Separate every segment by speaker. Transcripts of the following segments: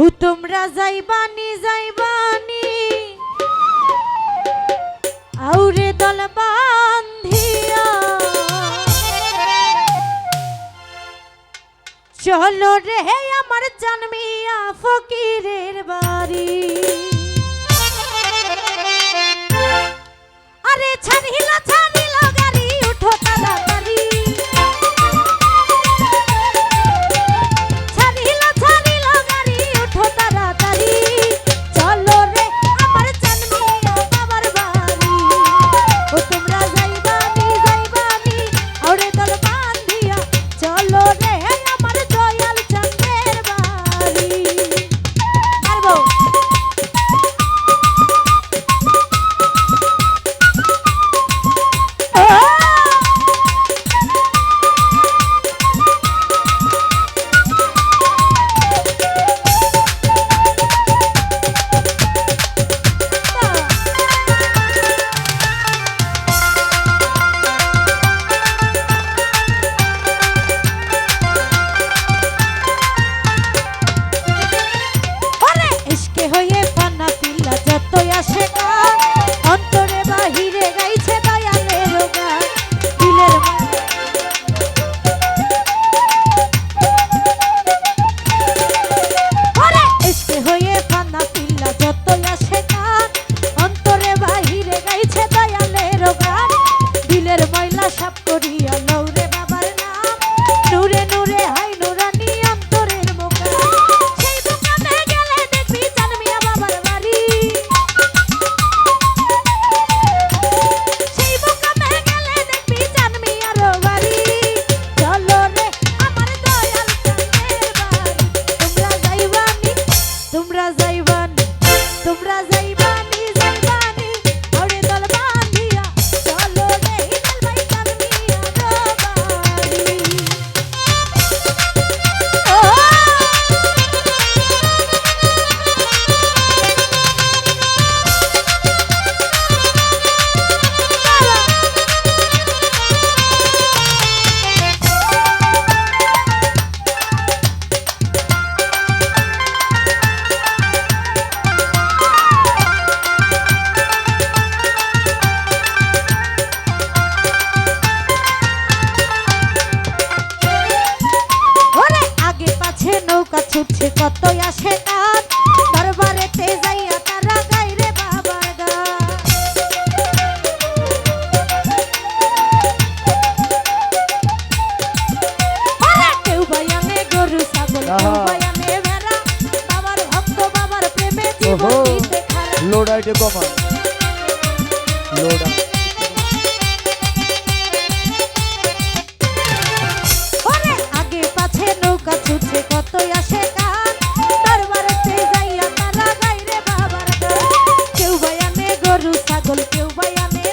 Speaker 1: ও তোমরা যাইবানি যাইবানি। আউরে দল বান্ধিয়া। চলো রে আমার জন্মিয়া ফকিরের বাড়ি। আরে ছানিলা ছাড়ি
Speaker 2: লোডা
Speaker 1: আগে পাছে নৌকা ছুটছে কত আসে কান দরবারেতে যাইয়া তারা গাইরে বাবার কেউ বায়ানে গরু, ছাগল, কেউ বায়ানে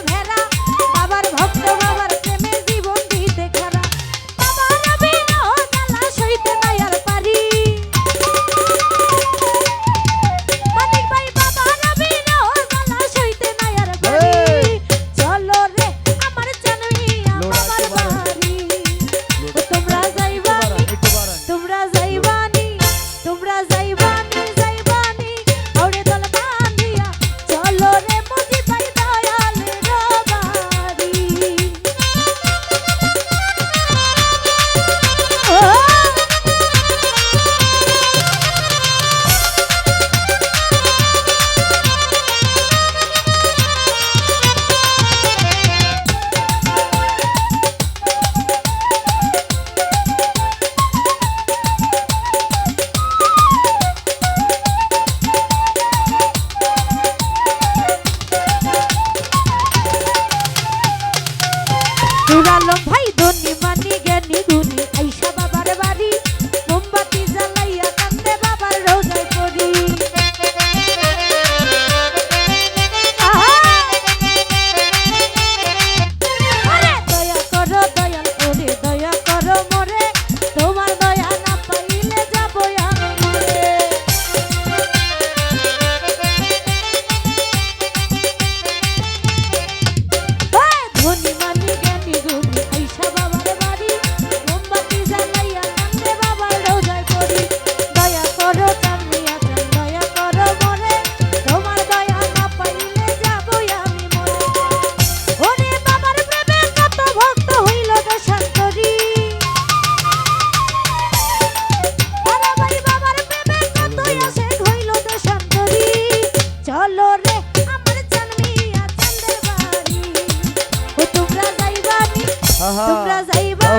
Speaker 1: তোমরা
Speaker 2: যাইবা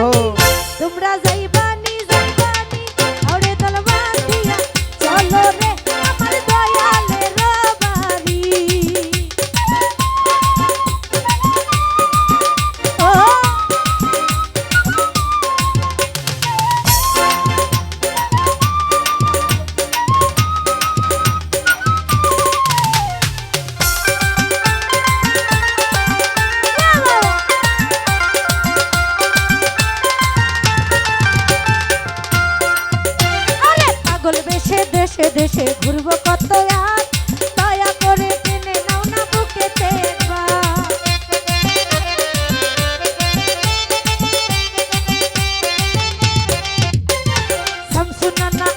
Speaker 1: তোমরা যাইবা দেশে দেশে ঘুরবো কত আর দয়া করে টেনে নাও না বুকেতে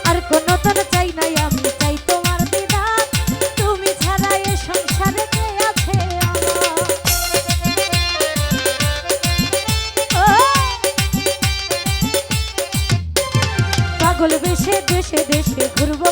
Speaker 1: আর কোনো তোর চাই নাই, আমি চাই তোমার দিদা তুমি ছাড়া এ সংসারে কে আছে পাগল বেশে দেশে দেশে ঘুরবো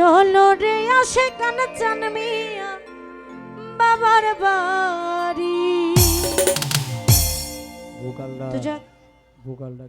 Speaker 1: চলো রে আসে কান চানমিয়া বাবার বাড়ি।
Speaker 2: ভোকালটা ভোকালটা